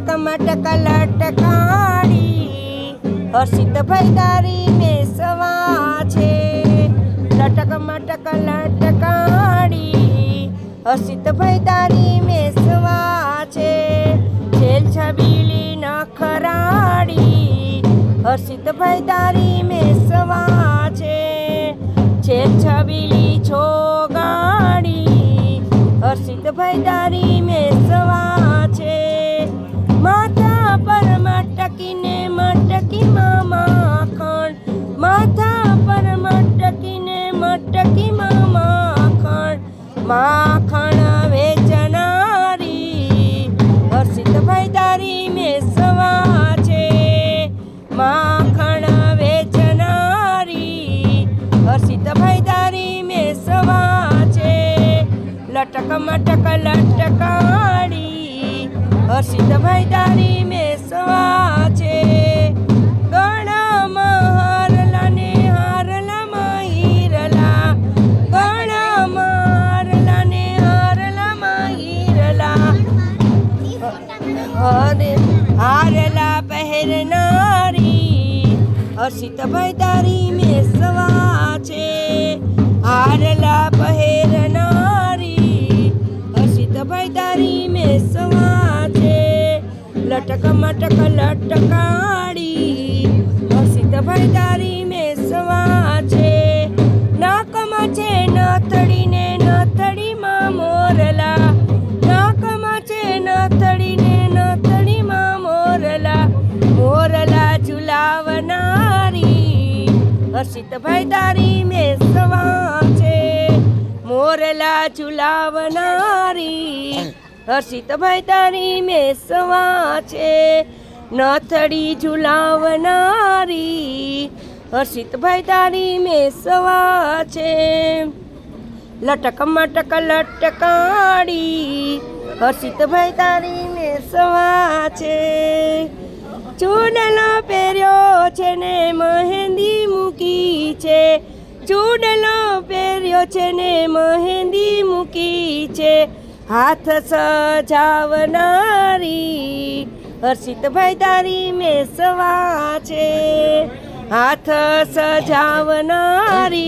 લટક મટક લટકાડી હર્ષિતભાઈ તારી મેસવા છે. લટક મટક લટકાડી હર્ષિતભાઈ તારી મેસવા છે. છેલ છબીલી નખરાડી. હર્ષિતભાઈ તારી મેસવા છે. છેલ છબીલી છોગાડી. હર્ષિત ભૈદારી તારી મટકીને મટકીમાં માખણ માથા પર મટકીને મટકીમાં માખણ માખણ વેચનારી હર્ષિતભાઈ તારી મેસવા છે. માખણ વેચનારી હર્ષિતભાઈ તારી મેસવા છે. લટક મટક લટકાડી હર્ષિતભાઈ તારી મેસવા હરે હારલા પહેરનારી હર્ષિતભાઈ તારી મેસવા છે. હારલા પહેરનારી હર્ષિતભાઈ તારી મેસવા છે. લટક મટક લટકાડી હર્ષિતભાઈ તારી હર્ષિતભાઈ તારી મેસવા છે. મોરલા ઝુલાવનારી. હર્ષિતભાઈ તારી મેસવા છે. નથડી ઝુલાવનારી. હર્ષિતભાઈ તારી મેસવા છે. લટક મટક લટકાડી. હર્ષિતભાઈ તારી મેસવા છે. ચૂડલો પહેર્યો છે ને મહેંદી મૂકી છે. ચૂડલો પહેર્યો છે ને મહેંદી મૂકી છે. હાથ સજાવનારી હર્ષિતભાઈ તારી મેસવા છે. હાથ સજાવનારી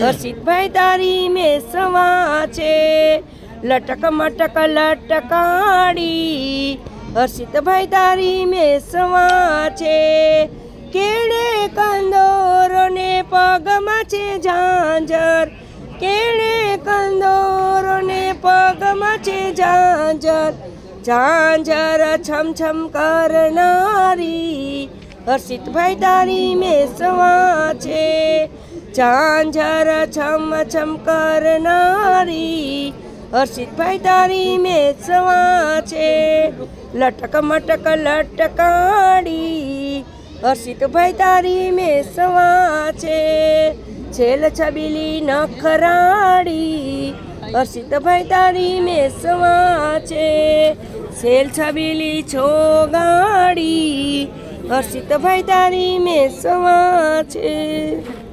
હર્ષિતભાઈ તારી મેસવા છે. લટક મટક લટકાડી હર્ષિતભાઈ તારી મેસવા છે. કેળે કંદોરોને પગમાં છે ઝાંઝર. કેળે કંદોરોને પગમાં છે ઝાંઝર. ઝાંઝર છમછમ છમ કરનારી હર્ષિતભાઈ તારી મેસવા છે. ઝાંઝર છમ છમ કરનારી હર્ષિતભાઈ તારી મેસવા છે. લટક મટક લટકાડી. હર્ષિતભાઈ તારી મેસવા છે. છેલ છબીલી નખરાડી. હર્ષિતભાઈ તારી મેસવા છે. છેલ છબીલી છો ગાડી હર્ષિતભાઈ તારી મેસવા છે.